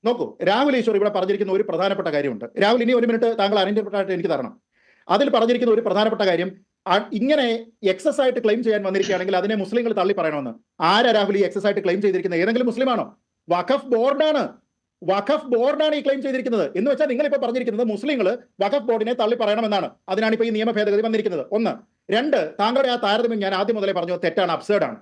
നോക്കൂ രാഹുൽ ഈശ്വർ ഇവിടെ പറഞ്ഞിരിക്കുന്ന ഒരു പ്രധാനപ്പെട്ട കാര്യമുണ്ട്. രാഹുൽ ഇനി ഒരു മിനിറ്റ് താങ്കൾ അനന്യപ്പെട്ടായിട്ട് എനിക്ക് തരണം. അതിൽ പറഞ്ഞിരിക്കുന്ന ഒരു പ്രധാനപ്പെട്ട കാര്യം ഇങ്ങനെ എക്സസ് ആയിട്ട് ക്ലെയിം ചെയ്യാൻ വന്നിരിക്കുകയാണെങ്കിൽ അതിനെ മുസ്ലിങ്ങൾ തള്ളി പറയണമെന്ന്. ആരാ രാഹുൽ ഈ എക്സസ് ആയിട്ട് ക്ലെയിം ചെയ്തിരിക്കുന്നത്? ഏതെങ്കിലും മുസ്ലിമാണോ? വഖഫ് ബോർഡാണ്. വഖഫ് ബോർഡാണ് ഈ ക്ലെയിം ചെയ്തിരിക്കുന്നത്. എന്ന് വെച്ചാൽ നിങ്ങൾ ഇപ്പോൾ പറഞ്ഞിരിക്കുന്നത് മുസ്ലിങ്ങൾ വഖഫ് ബോർഡിനെ തള്ളി പറയണമെന്നാണ്. അതിനാണ് ഇപ്പോൾ ഈ നിയമ ഭേദഗതി വന്നിരിക്കുന്നത്. ഒന്ന്. രണ്ട് താങ്കളുടെ ആ താരതമ്യം ഞാൻ ആദ്യം മുതലേ പറഞ്ഞു തെറ്റാണ് അബ്സേർഡാണ്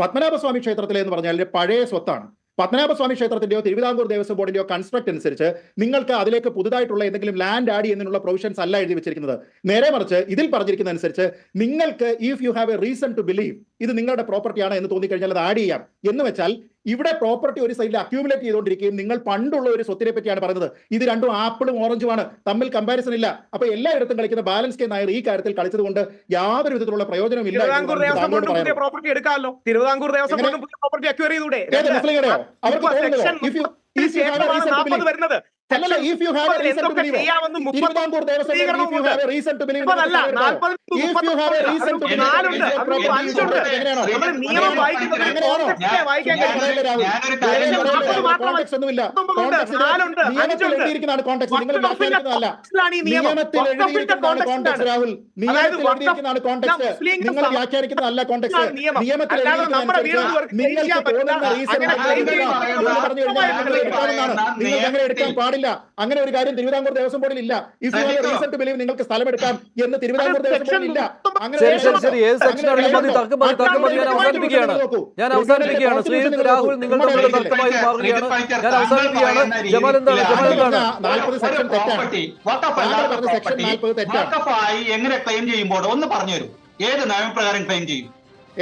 പത്മനാഭസ്വാമി ക്ഷേത്രത്തിലെ എന്ന് പറഞ്ഞാൽ പഴയ സ്വത്താണ്. പത്മനാഭസ്വാമി ക്ഷേത്രത്തിന്റെയോ തിരുവിതാംകൂർ ദേവസ്വം ബോർഡിന്റെയോ കൺസ്ട്രക്ട് അനുസരിച്ച് നിങ്ങൾക്ക് അതിലേക്ക് പുതുതായിട്ടുള്ള എന്തെങ്കിലും ലാൻഡ് ആഡ് ചെയ്യുന്നതിനുള്ള പ്രൊവിഷൻസ് അല്ല എഴുതി വെച്ചിരിക്കുന്നത്. നേരെ മറിച്ച് ഇതിൽ പറഞ്ഞിരിക്കുന്ന അനുസരിച്ച് നിങ്ങൾക്ക് if you have a reason to believe ഇത് നിങ്ങളുടെ പ്രോപ്പർട്ടിയാണ് എന്ന് തോന്നിക്കഴിഞ്ഞാൽ അത് ആഡ് ചെയ്യാം. എന്ന് വെച്ചാൽ ഇവിടെ പ്രോപ്പർട്ടി ഒരു സൈഡിൽ അക്യൂമുലേറ്റ് ചെയ്തുകൊണ്ടിരിക്കുകയും നിങ്ങൾ പണ്ടുള്ള ഒരു സ്വത്തിനെ പറ്റിയാണ് പറയുന്നത്. ഇത് രണ്ടും ആപ്പിളും ഓറഞ്ചുമാണ് തമ്മിൽ കമ്പാരിസൺ ഇല്ല. അപ്പൊ എല്ലായിടത്തും കളിക്കുന്ന ബാലൻസ് കെ നായർ ഈ കാര്യത്തിൽ കളിച്ചത് കൊണ്ട് യാതൊരു വിധത്തിലുള്ള പ്രയോജനം ഇല്ല പ്രോപ്പർട്ടി എടുക്കാമല്ലോ? തിരുവിതാംകൂർ ദേവസ്വം പ്രോപ്പർട്ടി അക്വയർ ചെയ്തൂടെ? അവർക്ക് വരുന്നത്. നിങ്ങൾ വ്യാഖ്യാനിക്കുന്നതല്ല കോൺടെക്സ്റ്റ് നിയമത്തിൽ നിങ്ങൾ നിങ്ങൾക്ക് തോന്നുന്ന. റീസൺ പറഞ്ഞു നിങ്ങൾക്ക് അങ്ങനെ എടുക്കാൻ പാടില്ല അങ്ങനെ ഒരു കാര്യം തിരുവിതാംകൂർ ദേവസ്വം ബോർഡിൽ ഇല്ല. റീസൺ ടു ബിലീവ് നിങ്ങൾക്ക് സ്ഥലം എടുക്കാം എന്ന് തിരുവിതാംകൂർ ദേവസ്വം ബോർഡിൽ ഇല്ല. ഞാൻ അവസാനിപ്പിക്കുകയാണ്. ശ്രീ രാഹുൽ നിങ്ങളുടെ മുമ്പിൽ തർക്കമായി മാറുകയാണ്. ഞാൻ അവസാനിപ്പിക്കുകയാണ്. ജമാൽ എന്താണ്? ജമാൽ എന്താണ്? നാൽപ്പത് സെക്ഷൻ തെറ്റാണ് എങ്ങനെ ക്ലെയിം ചെയ്യുമ്പോൾ ഒന്ന് പറഞ്ഞു തരും. ഏത് നിയമപ്രകാരം ക്ലെയിം ചെയ്യും?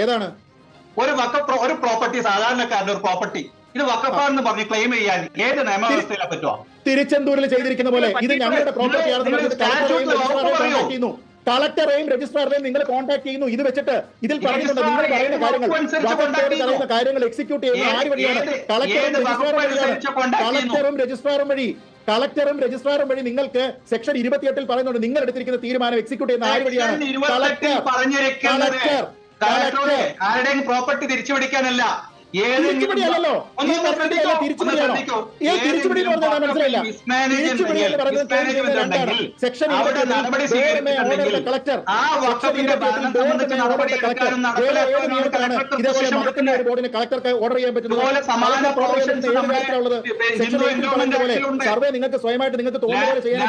ഏതാണ്? ഒരു വക്കപ്രോ ഒരു പ്രോപ്പർട്ടി സാധാരണക്കാരന്റെ ഒരു പ്രോപ്പർട്ടി. ഇത് വക്കഫാന്ന് പറഞ്ഞ് ക്ലെയിം ചെയ്യാൻ ഏത് നിയമവ്യവസ്ഥയിലാ പറ്റുമോ തിരുച്ചെന്തൂരിൽ ചെയ്തിരിക്കുന്ന പോലെ ഇത് ഞങ്ങളുടെ പ്രോപ്പർട്ടിയാണെന്ന് കളക്ടറേയും രജിസ്ട്രാറെയും നിങ്ങൾ കോൺടാക്ട് ചെയ്യുന്നു. ഇത് വെച്ചിട്ട് ഇതിൽ പറഞ്ഞിട്ടുണ്ട് നിങ്ങൾ പറയുന്ന കാര്യങ്ങൾ. പറയുന്ന കാര്യങ്ങൾ എക്സിക്യൂട്ട് ചെയ്യുന്ന ആര് വഴിയാണ്? കളക്ടറും രജിസ്ട്രാറും വഴിയാണ്. കളക്ടറും രജിസ്ട്രാറും വഴി കളക്ടറും രജിസ്ട്രാറും വഴി നിങ്ങൾക്ക് സെക്ഷൻ ഇരുപത്തിയെട്ടിൽ പറയുന്നുണ്ട് നിങ്ങൾ എടുത്തിരിക്കുന്ന തീരുമാനം എക്സിക്യൂട്ട് ചെയ്യുന്ന ആര് വഴിയാണ്? കളക്ടർ കളക്ടർ കളക്ടർ ആരുടെയും പ്രോപ്പർട്ടി തിരിച്ചു പിടിക്കാനല്ല കളക്ടർ ആ വക്കഫിന്റെ ഭരണം സംബന്ധിച്ച നടപടി എടുക്കാനും നടപ്പിലാക്കാനും നിയമത്തിലാണ് ഇതേപോലെ മതത്തിന്റെ ഒരു ബോർഡിന് കളക്ടർക്ക് ഓർഡർ ചെയ്യാൻ പറ്റുന്നത്. സർവേ നിങ്ങൾക്ക് സ്വയമായിട്ട് നിങ്ങൾക്ക് തോന്നുന്ന പോലെ ചെയ്യാൻ